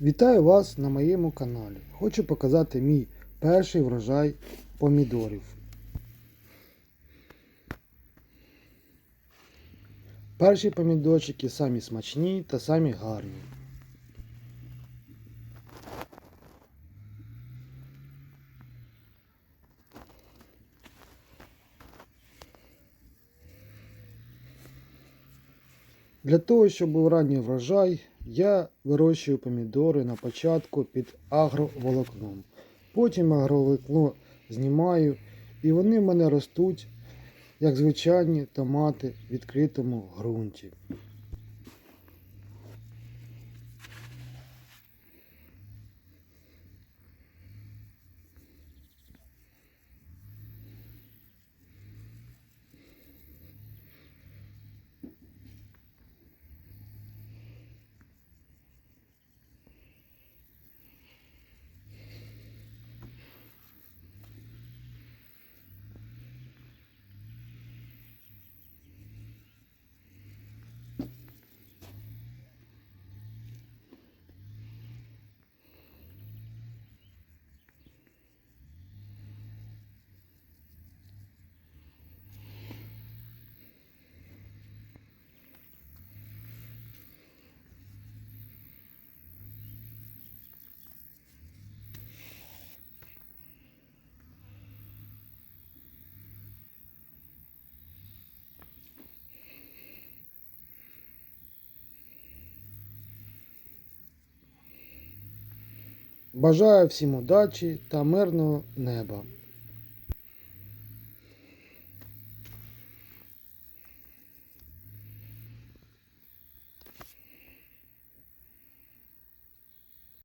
Вітаю вас на моєму каналі. Хочу показати мій перший врожай помідорів. Перші помідорчики самі смачні та самі гарні. Для того, щоб був ранній врожай, я вирощую помідори на початку під агроволокном. Потім агроволокно знімаю і вони в мене ростуть, як звичайні томати в відкритому ґрунті. Бажаю всім удачі та мирного неба.